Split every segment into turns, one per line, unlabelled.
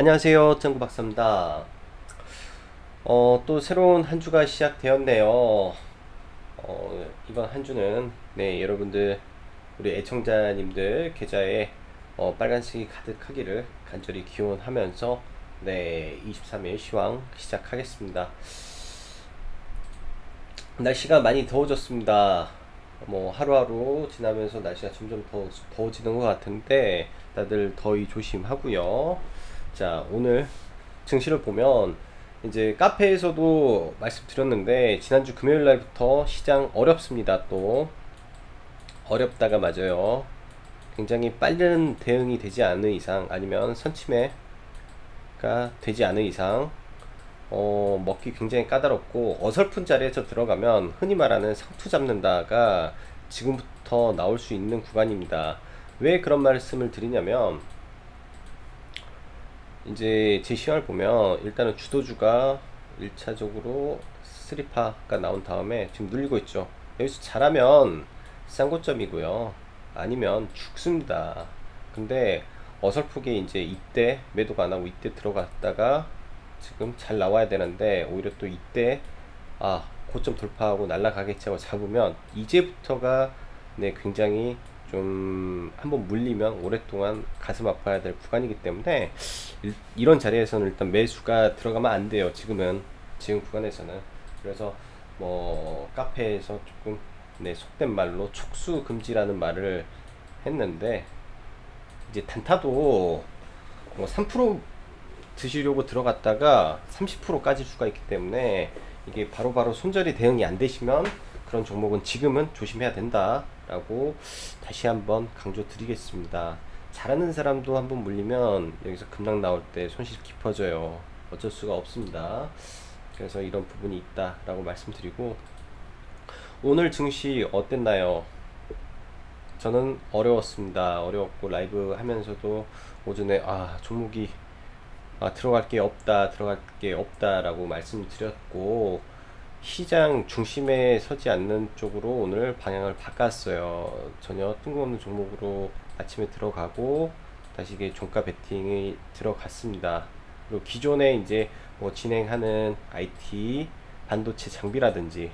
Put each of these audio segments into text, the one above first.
안녕하세요. 짱구 박사입니다. 어, 또 새로운 한 주가 시작되었네요. 어, 이번 한 주는, 네, 여러분들, 우리 애청자님들 계좌에 어, 빨간색이 가득하기를 간절히 기원하면서, 네, 23일 시황 시작하겠습니다. 날씨가 많이 더워졌습니다. 뭐 하루하루 지나면서 날씨가 점점 더 더워지는 것 같은데 다들 더위 조심하고요. 자, 오늘 증시를 보면 이제 카페에서도 말씀드렸는데 지난주 금요일 날부터 시장 어렵습니다. 또 어렵다가 맞아요. 굉장히 빠른 대응이 되지 않는 이상 아니면 선침해가 되지 않은 이상 어, 먹기 굉장히 까다롭고 어설픈 자리에서 들어가면 흔히 말하는 상투 잡는다가 지금부터 나올 수 있는 구간입니다. 왜 그런 말씀을 드리냐면 이제 제 시황을 보면 일단은 주도주가 1차적으로 스리파가 나온 다음에 지금 눌리고 있죠. 여기서 잘하면 쌍고점이고요. 아니면 죽습니다. 근데 어설프게 이제 이때 매도가 안 하고 이때 들어갔다가 지금 잘 나와야 되는데 오히려 또 이때 아 고점 돌파하고 날라가겠지 하고 잡으면 이제부터가 네 굉장히 좀 한번 물리면 오랫동안 가슴 아파야 될 구간이기 때문에 이, 런 자리에서는 일단 매수가 들어가면 안 돼요. 지금은 지금 구간에서는 그래서 뭐 카페에서 조금 네 속된 말로 촉수 금지라는 말을 했는데 이제 단타도 뭐 3% 드시려고 들어갔다가 30% 까질 수가 있기 때문에 이게 바로바로 바로 손절이 대응이 안 되시면 그런 종목은 지금은 조심해야 된다라고 다시 한번 강조 드리겠습니다. 잘하는 사람도 한번 물리면 여기서 급락 나올 때 손실 깊어져요. 어쩔 수가 없습니다. 그래서 이런 부분이 있다라고 말씀드리고 오늘 증시 어땠나요? 저는 어려웠습니다. 어려웠고 라이브 하면서도 오전에 아 종목이 아, 들어갈 게 없다, 들어갈 게 없다라고 말씀드렸고 시장 중심에 서지 않는 쪽으로 오늘 방향을 바꿨어요. 전혀 뜬금없는 종목으로 아침에 들어가고 다시 이게 종가 베팅이 들어갔습니다. 그리고 기존에 이제 뭐 진행하는 IT 반도체 장비라든지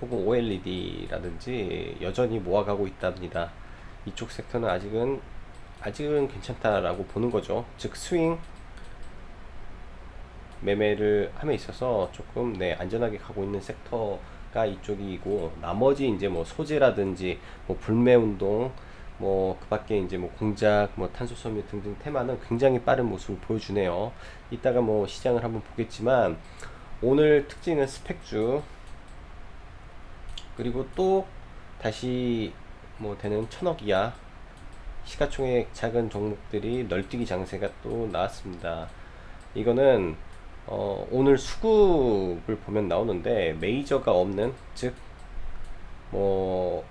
혹은 OLED라든지 여전히 모아가고 있답니다. 이쪽 섹터는 아직은 아직은 괜찮다라고 보는 거죠. 즉 스윙 매매를 함에 있어서 조금 네 안전하게 가고 있는 섹터가 이쪽이고 나머지 이제 뭐 소재라든지 뭐 불매 운동 뭐 그밖에 이제 뭐 공작 뭐 탄소 섬유 등등 테마는 굉장히 빠른 모습을 보여주네요. 이따가 뭐 시장을 한번 보겠지만 오늘 특징은 스펙주 그리고 또 다시 뭐 되는 천억 이하 시가총액 작은 종목들이 널뛰기 장세가 또 나왔습니다. 이거는 어, 오늘 수급을 보면 나오는데 메이저가 없는 즉 뭐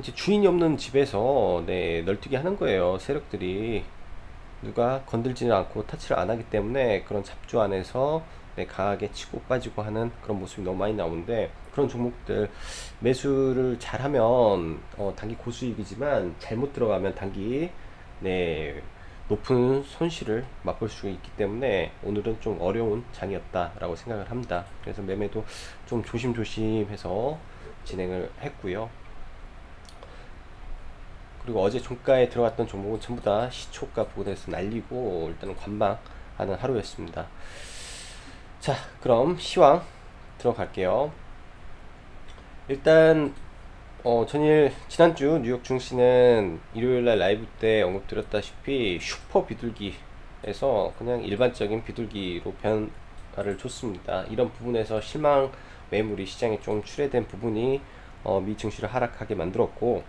이제 주인이 없는 집에서 네 널뛰기 하는 거예요 세력들이. 누가 건들지는 않고 타치를 안 하기 때문에 그런 잡주 안에서 네, 강하게 치고 빠지고 하는 그런 모습이 너무 많이 나오는데 그런 종목들 매수를 잘하면 어, 단기 고수익이지만 잘못 들어가면 단기 네 높은 손실을 맛볼 수 있기 때문에 오늘은 좀 어려운 장이었다라고 생각을 합니다. 그래서 매매도 좀 조심조심해서 진행을 했고요. 그리고 어제 종가에 들어갔던 종목은 전부 다 시초가 부근에서 날리고 일단은 관망하는 하루였습니다. 자, 그럼 시황 들어갈게요. 일단 어, 전일 지난주 뉴욕 증시는 일요일날 라이브 때 언급드렸다시피 슈퍼 비둘기에서 그냥 일반적인 비둘기로 변화를 줬습니다. 이런 부분에서 실망 매물이 시장에 좀 출회된 부분이 어, 미 증시를 하락하게 만들었고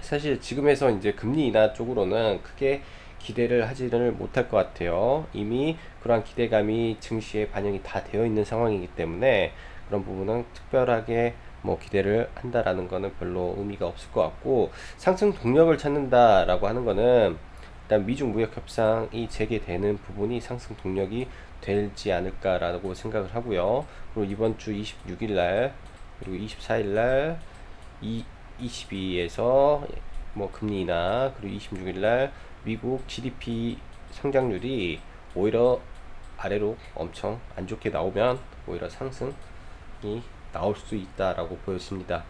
사실 지금에서 이제 금리 인하 쪽으로는 크게 기대를 하지를 못할 것 같아요. 이미 그러한 기대감이 증시에 반영이 다 되어 있는 상황이기 때문에 그런 부분은 특별하게 뭐 기대를 한다라는 거는 별로 의미가 없을 것 같고 상승 동력을 찾는다라고 하는 거는 일단 미중 무역 협상이 재개되는 부분이 상승 동력이 되지 않을까라고 생각을 하고요. 그리고 이번 주 26일 날 그리고 24일 날 22에서 뭐 금리 인하 그리고 26일 날 미국 GDP 성장률이 오히려 아래로 엄청 안 좋게 나오면 오히려 상승이 나올 수 있다라고 보여집니다.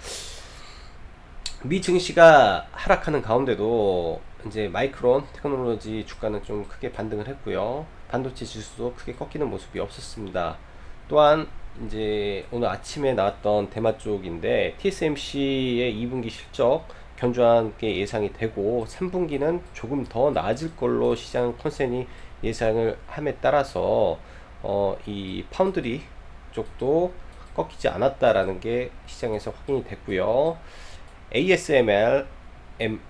미 증시가 하락하는 가운데도 이제 마이크론 테크놀로지 주가는 좀 크게 반등을 했고요. 반도체 지수도 크게 꺾이는 모습이 없었습니다. 또한 이제 오늘 아침에 나왔던 대마 쪽인데 TSMC의 2분기 실적 견조한 게 예상이 되고 3분기는 조금 더 나아질 걸로 시장 컨센이 예상을 함에 따라서 어, 이 파운드리 쪽도 꺾이지 않았다라는 게 시장에서 확인이 됐고요. ASML M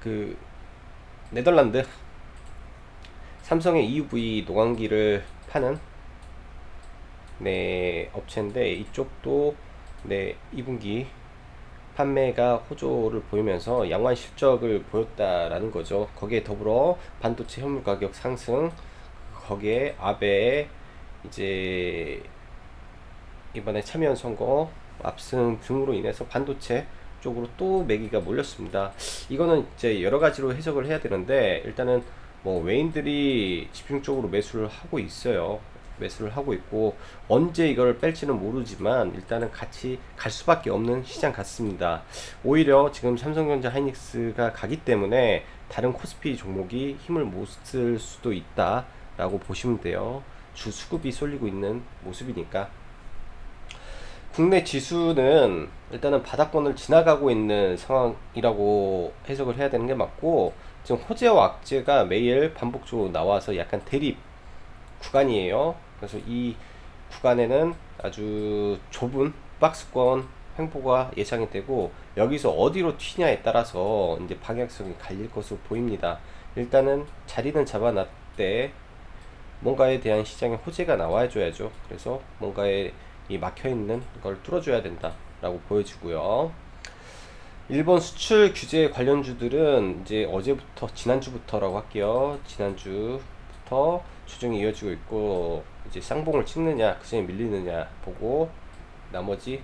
그 네덜란드 삼성의 EUV 노광기를 파는 네 업체인데 이쪽도 네 2분기 판매가 호조를 보이면서 양호한 실적을 보였다라는 거죠. 거기에 더불어 반도체 현물 가격 상승, 거기에 아베 이제 이번에 참여연 선거 압승 등으로 인해서 반도체 쪽으로 또 매기가 몰렸습니다. 이거는 이제 여러 가지로 해석을 해야 되는데 일단은 뭐 외인들이 집중적으로 매수를 하고 있어요. 매수를 하고 있고 언제 이걸 뺄지는 모르지만 일단은 같이 갈 수밖에 없는 시장 같습니다. 오히려 지금 삼성전자 하이닉스가 가기 때문에 다른 코스피 종목이 힘을 못 쓸 수도 있다라고 보시면 돼요. 주 수급이 쏠리고 있는 모습이니까. 국내 지수는 일단은 바닥권을 지나가고 있는 상황이라고 해석을 해야 되는 게 맞고 지금 호재와 악재가 매일 반복적으로 나와서 약간 대립 구간이에요. 그래서 이 구간에는 아주 좁은 박스권 횡보가 예상이 되고 여기서 어디로 튀냐에 따라서 이제 방향성이 갈릴 것으로 보입니다. 일단은 자리는 잡아놨대 뭔가에 대한 시장의 호재가 나와줘야죠. 그래서 뭔가에 이 막혀 있는 걸 뚫어줘야 된다라고 보여지고요. 일본 수출 규제 관련주들은 이제 어제부터 지난주부터라고 할게요. 지난주부터 추정이 이어지고 있고 이제 쌍봉을 찍느냐 그전에 밀리느냐 보고 나머지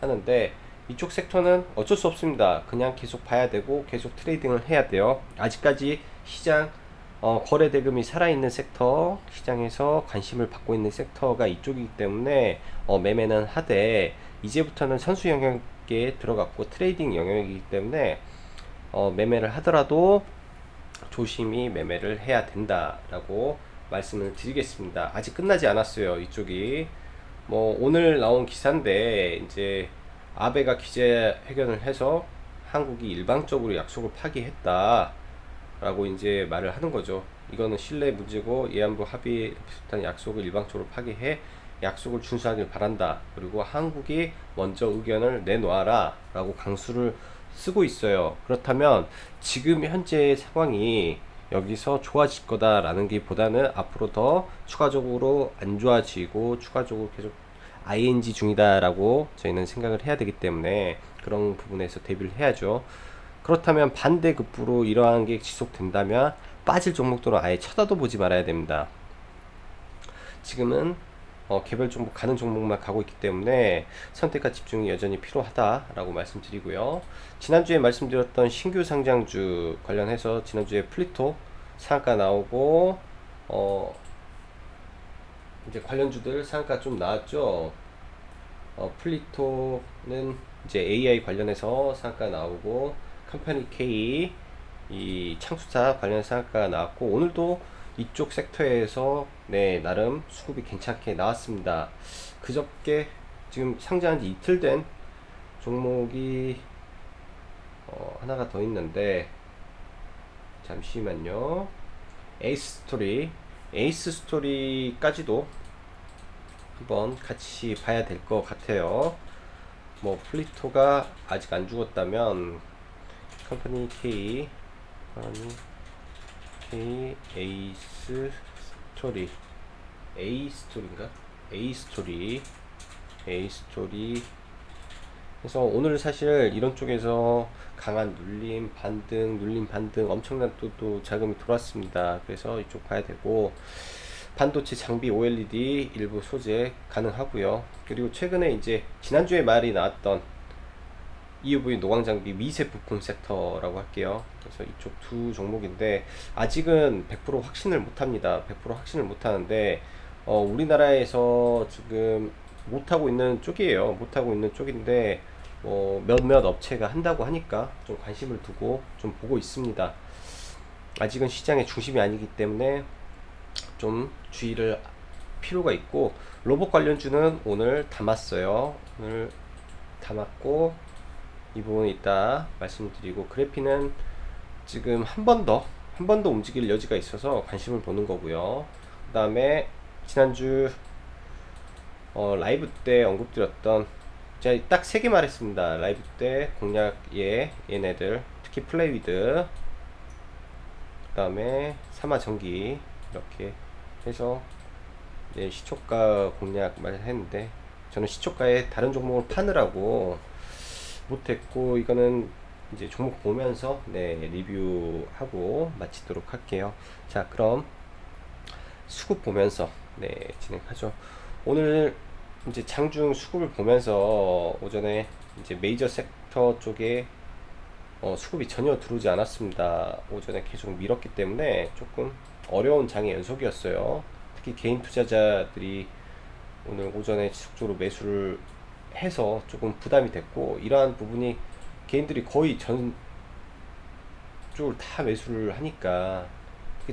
하는데 이쪽 섹터는 어쩔 수 없습니다. 그냥 계속 봐야 되고 계속 트레이딩을 해야 돼요. 아직까지 시장 어, 거래 대금이 살아있는 섹터 시장에서 관심을 받고 있는 섹터가 이쪽이기 때문에 어, 매매는 하되 이제부터는 선수 영역에 들어갔고 트레이딩 영역이기 때문에 어, 매매를 하더라도 조심히 매매를 해야 된다라고 말씀을 드리겠습니다. 아직 끝나지 않았어요. 이쪽이 뭐 오늘 나온 기사인데 이제 아베가 기자회견을 해서 한국이 일방적으로 약속을 파기했다. 라고 이제 말을 하는 거죠. 이거는 신뢰 문제고 예안부 합의 비슷한 약속을 일방적으로 파기해 약속을 준수하길 바란다. 그리고 한국이 먼저 의견을 내놓아라. 라고 강수를 쓰고 있어요. 그렇다면 지금 현재의 상황이 여기서 좋아질 거다라는 게 보다는 앞으로 더 추가적으로 안 좋아지고 추가적으로 계속 ing 중이다라고 저희는 생각을 해야 되기 때문에 그런 부분에서 대비를 해야죠. 그렇다면 반대급부로 이러한 게 지속된다면 빠질 종목들은 아예 쳐다도 보지 말아야 됩니다. 지금은 어, 개별 종목 가는 종목만 가고 있기 때문에 선택과 집중이 여전히 필요하다라고 말씀드리고요. 지난주에 말씀드렸던 신규 상장주 관련해서 지난주에 플리토 상가 나오고 어 이제 관련주들 상가 좀 나왔죠. 어 플리토는 이제 AI 관련해서 상가 나오고 컴퍼니 K 이 창수사 관련 상가가 나왔고 오늘도 이쪽 섹터에서 네 나름 수급이 괜찮게 나왔습니다. 그저께 지금 상장한 지 이틀 된 종목이 어, 하나가 더 있는데 잠시만요. 에이스 스토리 에이스 스토리까지도 한번 같이 봐야 될 것 같아요. 뭐 플리토가 아직 안 죽었다면 컴퍼니 K 컴퍼니 K 에이스 스토리 A 스토리인가? A 스토리 A 스토리 그래서 오늘 사실 이런 쪽에서 강한 눌림 반등 눌림 반등 엄청난 또, 또 자금이 들어왔습니다. 그래서 이쪽 봐야 되고 반도체 장비 OLED 일부 소재 가능하고요. 그리고 최근에 이제 지난주에 말이 나왔던 EUV 노광 장비 미세 부품 섹터라고 할게요. 그래서 이쪽 두 종목인데 아직은 100% 확신을 못 합니다. 100% 확신을 못 하는데 어, 우리나라에서 지금 못 하고 있는 쪽이에요. 못 하고 있는 쪽인데 뭐 몇몇 업체가 한다고 하니까 좀 관심을 두고 좀 보고 있습니다. 아직은 시장의 중심이 아니기 때문에 좀 주의를 필요가 있고 로봇 관련주는 오늘 담았어요. 오늘 담았고 이 부분 이따 말씀드리고 그래피는 지금 한 번 더 한 번 더 움직일 여지가 있어서 관심을 보는 거고요. 그 다음에 지난주 어, 라이브 때 언급드렸던 제가 딱 세 개 말했습니다. 라이브 때 공략예 얘네들 특히 플레이위드 그 다음에 사마 전기 이렇게 해서 시초가 공략 말했는데 저는 시초가에 다른 종목을 파느라고 못했고 이거는 이제 종목 보면서 네 리뷰하고 마치도록 할게요. 자 그럼 수급 보면서 네 진행하죠. 오늘 이제 장중 수급을 보면서 오전에 이제 메이저 섹터 쪽에 어, 수급이 전혀 들어오지 않았습니다. 오전에 계속 밀었기 때문에 조금 어려운 장의 연속이었어요. 특히 개인 투자자들이 오늘 오전에 지속적으로 매수를 해서 조금 부담이 됐고 이러한 부분이 개인들이 거의 전 쪽을 다 매수를 하니까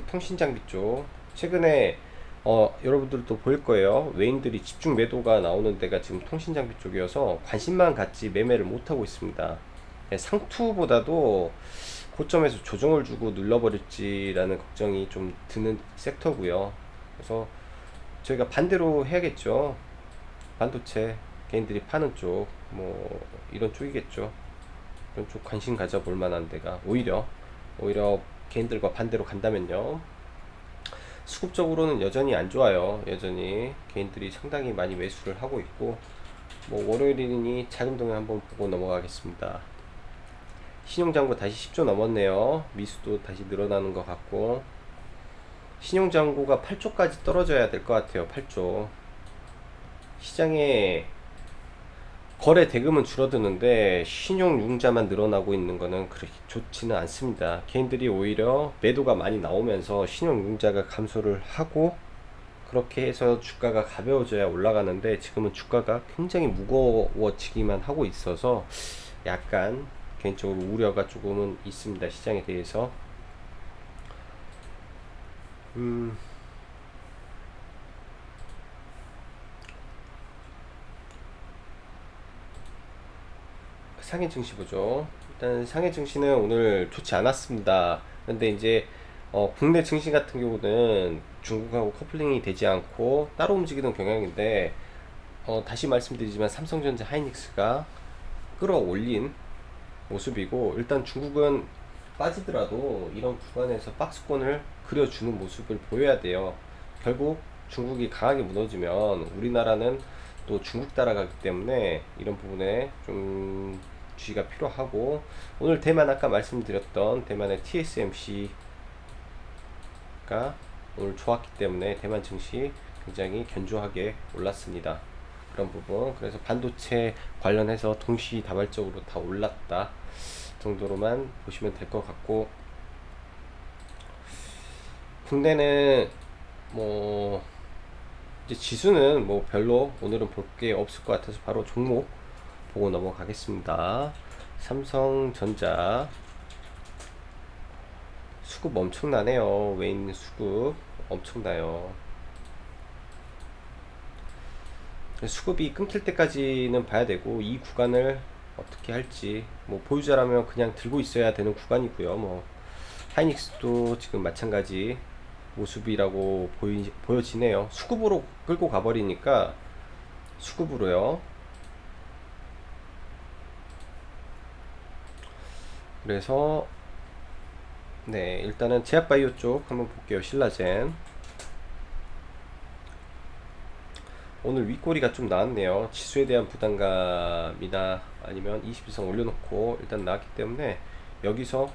통신 장비 쪽 최근에 어, 여러분들도 보일 거예요. 외인들이 집중 매도가 나오는 데가 지금 통신 장비 쪽이어서 관심만 갖지 매매를 못 하고 있습니다. 네, 상투보다도 고점에서 조정을 주고 눌러버릴지라는 걱정이 좀 드는 섹터고요. 그래서 저희가 반대로 해야겠죠. 반도체 개인들이 파는 쪽, 뭐 이런 쪽이겠죠. 이런 쪽 관심 가져볼 만한 데가 오히려 오히려 개인들과 반대로 간다면요. 수급적으로는 여전히 안 좋아요. 여전히 개인들이 상당히 많이 매수를 하고 있고 뭐 월요일이니 자금동에 한번 보고 넘어가겠습니다. 신용장고 다시 10조 넘었네요. 미수도 다시 늘어나는 것 같고 신용장고가 8조까지 떨어져야 될 것 같아요. 8조 시장에 거래 대금은 줄어드는데 신용 융자만 늘어나고 있는 거는 그렇게 좋지는 않습니다. 개인들이 오히려 매도가 많이 나오면서 신용 융자가 감소를 하고 그렇게 해서 주가가 가벼워져야 올라가는데 지금은 주가가 굉장히 무거워지기만 하고 있어서 약간 개인적으로 우려가 조금은 있습니다. 시장에 대해서. 음. 상해 증시 보죠. 일단 상해 증시는 오늘 좋지 않았습니다. 근데 이제 어, 국내 증시 같은 경우는 중국하고 커플링이 되지 않고 따로 움직이는 경향인데 어, 다시 말씀드리지만 삼성전자 하이닉스가 끌어올린 모습이고 일단 중국은 빠지더라도 이런 구간에서 박스권을 그려주는 모습을 보여야 돼요. 결국 중국이 강하게 무너지면 우리나라는 또 중국 따라가기 때문에 이런 부분에 좀 주의가 필요하고 오늘 대만 아까 말씀드렸던 대만의 TSMC가 오늘 좋았기 때문에 대만 증시 굉장히 견조하게 올랐습니다. 그런 부분 그래서 반도체 관련해서 동시다발적으로 다 올랐다 정도로만 보시면 될 것 같고 국내는 뭐 이제 지수는 뭐 별로 오늘은 볼 게 없을 것 같아서 바로 종목 보고 넘어가겠습니다. 삼성전자 수급 엄청나네요. 외인 수급 엄청나요. 수급이 끊길 때까지는 봐야 되고 이 구간을 어떻게 할지 뭐 보유자라면 그냥 들고 있어야 되는 구간이고요. 뭐 하이닉스도 지금 마찬가지 모습이라고 보이, 보여지네요. 수급으로 끌고 가버리니까 수급으로요. 그래서 네 일단은 제약바이오 쪽 한번 볼게요. 신라젠 오늘 윗꼬리가 좀 나왔네요. 지수에 대한 부담감이나 아니면 20일선 올려놓고 일단 나왔기 때문에 여기서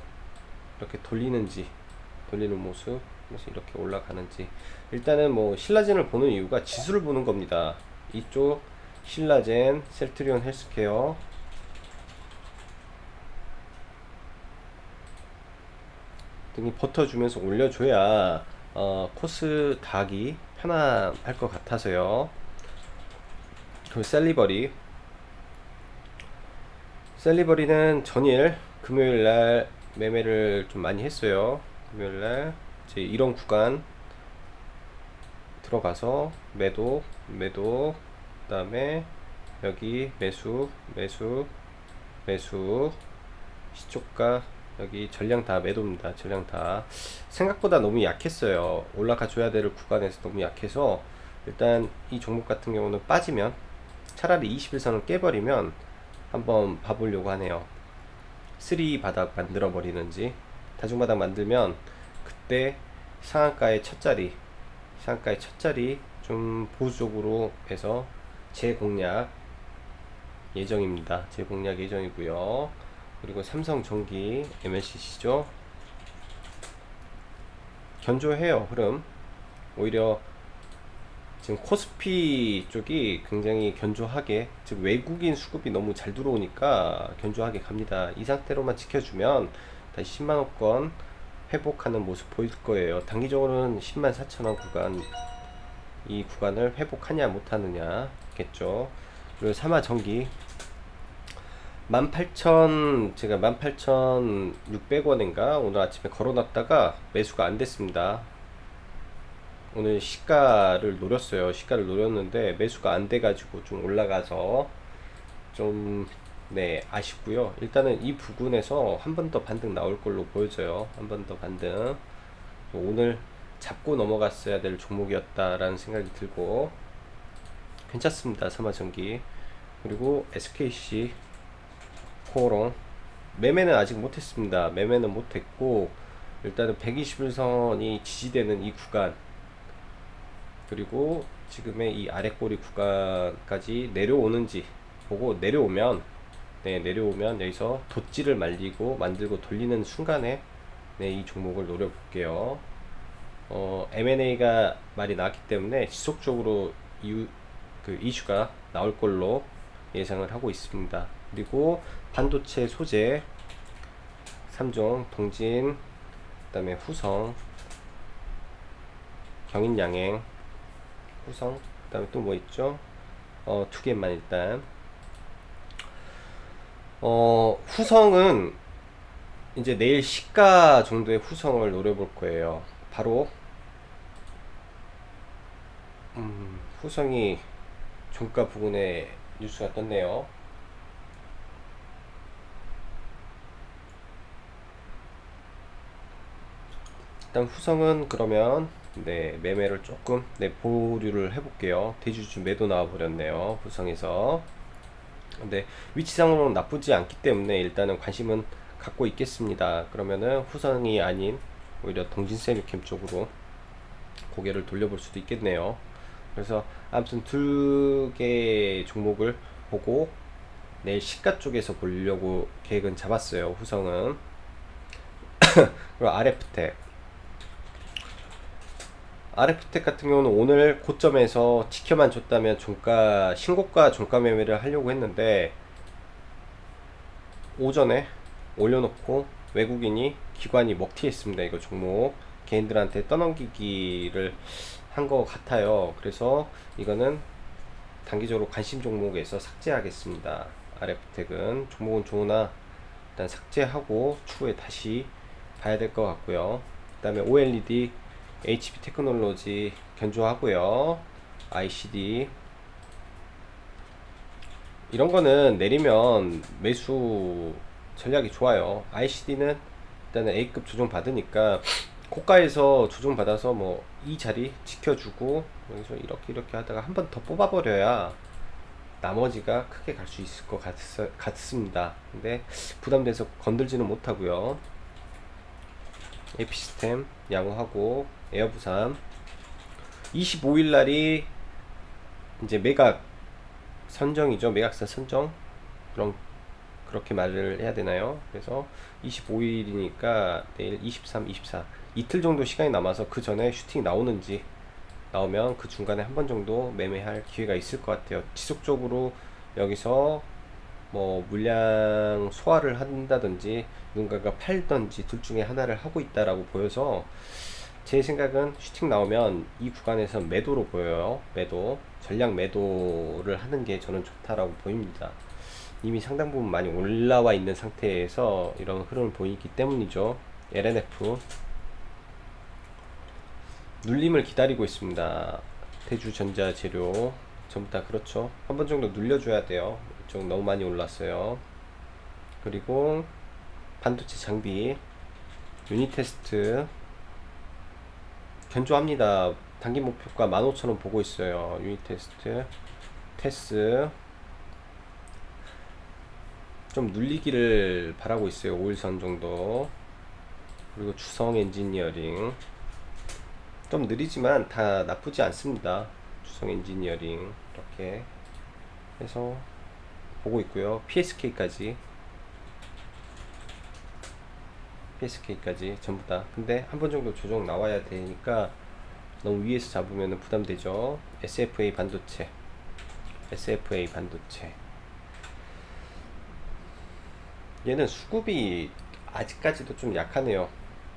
이렇게 돌리는지 돌리는 모습 이렇게 올라가는지 일단은 뭐 신라젠을 보는 이유가 지수를 보는 겁니다. 이쪽 신라젠, 셀트리온 헬스케어 등이 버텨주면서 올려줘야 어, 코스 닭이 편안할 것 같아서요. 그리고 셀리버리 셀리버리는 전일 금요일 날 매매를 좀 많이 했어요. 금요일 날 이제 이런 구간 들어가서 매도 매도 그다음에 여기 매수 매수 매수 시초가 여기 전량 다 매도입니다. 전량 다 생각보다 너무 약했어요. 올라가 줘야 될 구간에서 너무 약해서 일단 이 종목 같은 경우는 빠지면 차라리 21선을 깨버리면 한번 봐보려고 하네요. 3 바닥 만들어 버리는지 다중 바닥 만들면 그때 상한가의 첫 자리 상한가의 첫 자리 좀 보수적으로 해서 재공략 예정입니다. 재공략 예정이고요. 그리고 삼성전기 MLCC죠. 견조해요 흐름. 오히려 지금 코스피 쪽이 굉장히 견조하게 즉 외국인 수급이 너무 잘 들어오니까 견조하게 갑니다. 이 상태로만 지켜주면 다시 10만원권 회복하는 모습 보일 거예요. 단기적으로는 10만 4천원 구간 이 구간을 회복하냐 못하느냐 겠죠. 그리고 삼화 전기 18,000 제가 18,600원인가 오늘 아침에 걸어놨다가 매수가 안 됐습니다. 오늘 시가를 노렸어요. 시가를 노렸는데 매수가 안 돼가지고 좀 올라가서 좀 네 아쉽고요. 일단은 이 부근에서 한 번 더 반등 나올 걸로 보여져요. 한 번 더 반등. 오늘 잡고 넘어갔어야 될 종목이었다라는 생각이 들고 괜찮습니다. 삼화전기 그리고 SKC 코오롱 매매는 아직 못했습니다. 매매는 못했고 일단은 121선이 지지되는 이 구간 그리고 지금의 이 아래 꼬리 구간까지 내려오는지 보고 내려오면 네 내려오면 여기서 돛지를 말리고 만들고 돌리는 순간에 네 이 종목을 노려볼게요. 어, M&A가 말이 나왔기 때문에 지속적으로 이유, 그 이슈가 나올 걸로 예상을 하고 있습니다. 그리고 반도체 소재 3종 동진 그다음에 후성 경인양행 후성 그다음에 또 뭐 있죠? 어, 두 개만 일단 어, 후성은 이제 내일 시가 정도의 후성을 노려볼 거예요. 바로 음, 후성이 종가 부근에 뉴스가 떴네요. 일단 후성은 그러면 네 매매를 조금 네 보류를 해볼게요. 대주주 매도 나와 버렸네요. 후성에서 근데 위치상으로는 나쁘지 않기 때문에 일단은 관심은 갖고 있겠습니다. 그러면은 후성이 아닌 오히려 동진세미캠 쪽으로 고개를 돌려볼 수도 있겠네요. 그래서 아무튼 두개 종목을 보고 내일 시가 쪽에서 보려고 계획은 잡았어요. 후성은 그리고 RF텍 RF텍 같은 경우는 오늘 고점에서 지켜만 줬다면 종가 신고가 종가 매매를 하려고 했는데 오전에 올려놓고 외국인이 기관이 먹튀했습니다. 이거 종목 개인들한테 떠넘기기를 한 것 같아요. 그래서 이거는 단기적으로 관심 종목에서 삭제하겠습니다. RF텍은 종목은 좋으나 일단 삭제하고 추후에 다시 봐야 될 것 같고요. 그 다음에 OLED HP 테크놀로지 견조하고요. ICD 이런 거는 내리면 매수 전략이 좋아요. ICD는 일단은 A급 조정 받으니까 고가에서 조정 받아서 뭐 이 자리 지켜주고 여기서 이렇게 이렇게 하다가 한 번 더 뽑아버려야 나머지가 크게 갈 수 있을 것 같, 같습니다. 근데 부담돼서 건들지는 못하고요. 에피시스템 양호하고 에어부산 25일 날이 이제 매각 선정이죠. 매각사 선정 그런 그렇게 말을 해야 되나요? 그래서 25일이니까 내일 23, 24 이틀 정도 시간이 남아서 그 전에 슈팅이 나오는지 나오면 그 중간에 한 번 정도 매매할 기회가 있을 것 같아요. 지속적으로 여기서 뭐 물량 소화를 한다든지 누군가가 팔던지 둘 중에 하나를 하고 있다라고 보여서 제 생각은 슈팅 나오면 이 구간에서 매도로 보여요. 매도. 전량 매도를 하는 게 저는 좋다라고 보입니다. 이미 상당 부분 많이 올라와 있는 상태에서 이런 흐름을 보이기 때문이죠. LNF. 눌림을 기다리고 있습니다. 대주전자 재료. 전부 다 그렇죠. 한 번 정도 눌려줘야 돼요. 이쪽 너무 많이 올랐어요. 그리고 반도체 장비. 유닛 테스트. 견조합니다. 단기 목표가 15,000원 보고 있어요. 유닛 테스트. 테스. 좀 눌리기를 바라고 있어요. 5일선 정도. 그리고 주성 엔지니어링. 좀 느리지만 다 나쁘지 않습니다. 주성 엔지니어링. 이렇게 해서 보고 있고요. PSK까지. PSK까지 전부 다. 근데 한 번 정도 조정 나와야 되니까 너무 위에서 잡으면 부담되죠. SFA 반도체. SFA 반도체. 얘는 수급이 아직까지도 좀 약하네요.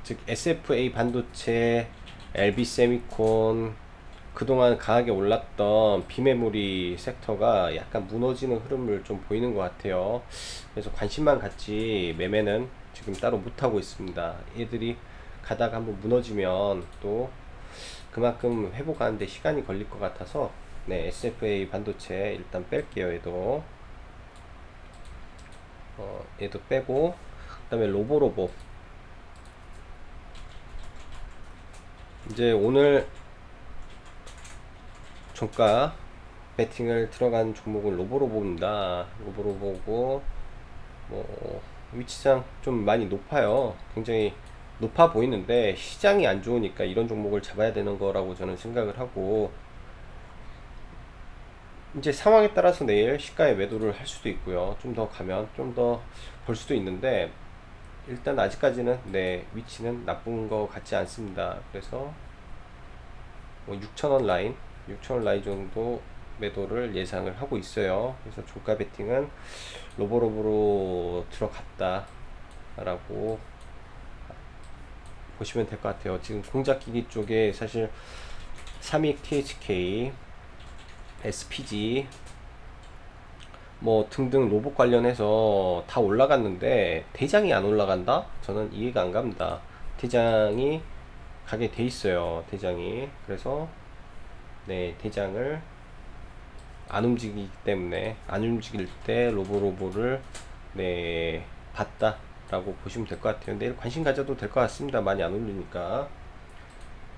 즉 SFA 반도체, LB 세미콘 그동안 강하게 올랐던 비메모리 섹터가 약간 무너지는 흐름을 좀 보이는 것 같아요. 그래서 관심만 갖지 매매는 지금 따로 못하고 있습니다. 얘들이 가다가 한번 무너지면 또 그만큼 회복하는데 시간이 걸릴 것 같아서 네 SFA 반도체 일단 뺄게요 얘도 어, 얘도 빼고 그 다음에 로보로보 이제 오늘 종가 배팅을 들어간 종목은 로보로보입니다. 로보로보고 뭐 위치상 좀 많이 높아요. 굉장히 높아 보이는데 시장이 안 좋으니까 이런 종목을 잡아야 되는 거라고 저는 생각을 하고 이제 상황에 따라서 내일 시가에 매도를 할 수도 있고요. 좀 더 가면 좀더볼 수도 있는데 일단 아직까지는 네 위치는 나쁜 거 같지 않습니다. 그래서 뭐 6천원 라인, 6천원 라인 정도 매도를 예상을 하고 있어요. 그래서 종가 베팅은 로보로보로 들어갔다라고 보시면 될 것 같아요. 지금 공작기기 쪽에 사실 32 THK SPG 뭐 등등 로봇 관련해서 다 올라갔는데 대장이 안 올라간다? 저는 이해가 안 갑니다. 대장이 가게 돼 있어요. 대장이 그래서 네 대장을 안 움직이기 때문에 안 움직일 때 로보로보를 네 봤다라고 보시면 될 것 같아요. 내일 관심 가져도 될 것 같습니다. 많이 안 올리니까.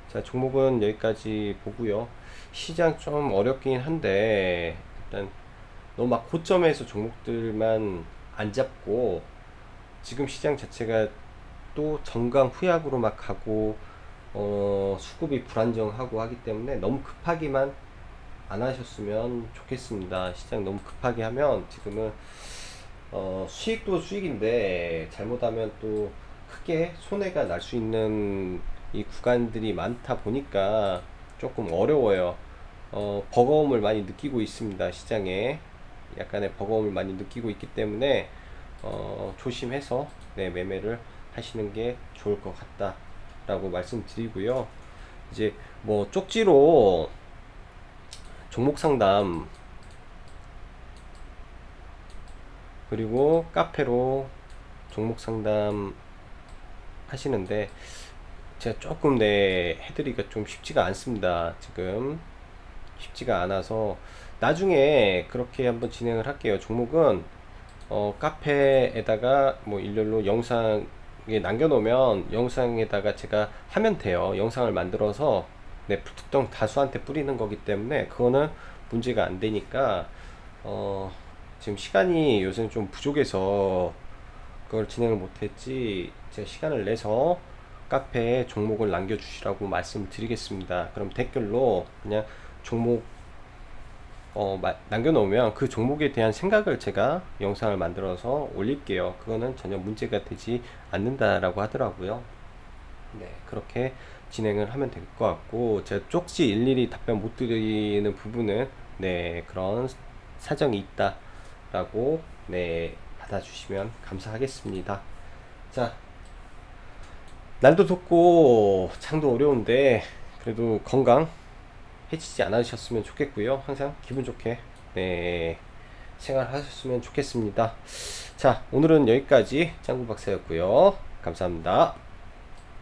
자 종목은 여기까지 보고요. 시장 좀 어렵긴 한데 일단 너무 막 고점에서 종목들만 안 잡고 지금 시장 자체가 또 정강 후약으로 막 가고 어, 수급이 불안정하고 하기 때문에 너무 급하기만 안 하셨으면 좋겠습니다. 시장 너무 급하게 하면 지금은 어, 수익도 수익인데 잘못하면 또 크게 손해가 날 수 있는 이 구간들이 많다 보니까 조금 어려워요. 어, 버거움을 많이 느끼고 있습니다. 시장에 약간의 버거움을 많이 느끼고 있기 때문에 어, 조심해서 네, 매매를 하시는 게 좋을 것 같다라고 말씀드리고요. 이제 뭐 쪽지로 종목 상담 그리고 카페로 종목 상담 하시는데 제가 조금 네 해드리기가 좀 쉽지가 않습니다. 지금 쉽지가 않아서 나중에 그렇게 한번 진행을 할게요. 종목은 어, 카페에다가 뭐 일렬로 영상에 남겨놓으면 영상에다가 제가 하면 돼요. 영상을 만들어서 네, 특정 다수한테 뿌리는 거기 때문에 그거는 문제가 안 되니까 어, 지금 시간이 요새는 좀 부족해서 그걸 진행을 못했지 제가 시간을 내서 카페에 종목을 남겨주시라고 말씀을 드리겠습니다. 그럼 댓글로 그냥 종목 어, 마, 남겨놓으면 그 종목에 대한 생각을 제가 영상을 만들어서 올릴게요. 그거는 전혀 문제가 되지 않는다라고 하더라고요. 네, 그렇게 진행을 하면 될 것 같고, 제가 쪽지 일일이 답변 못 드리는 부분은, 네, 그런 사정이 있다라고 네 받아주시면 감사하겠습니다. 자 날도 덥고 창도 어려운데 그래도 건강 해치지 않으셨으면 좋겠고요. 항상 기분 좋게 네 생활하셨으면 좋겠습니다. 자 오늘은 여기까지 짱구 박사였고요. 감사합니다.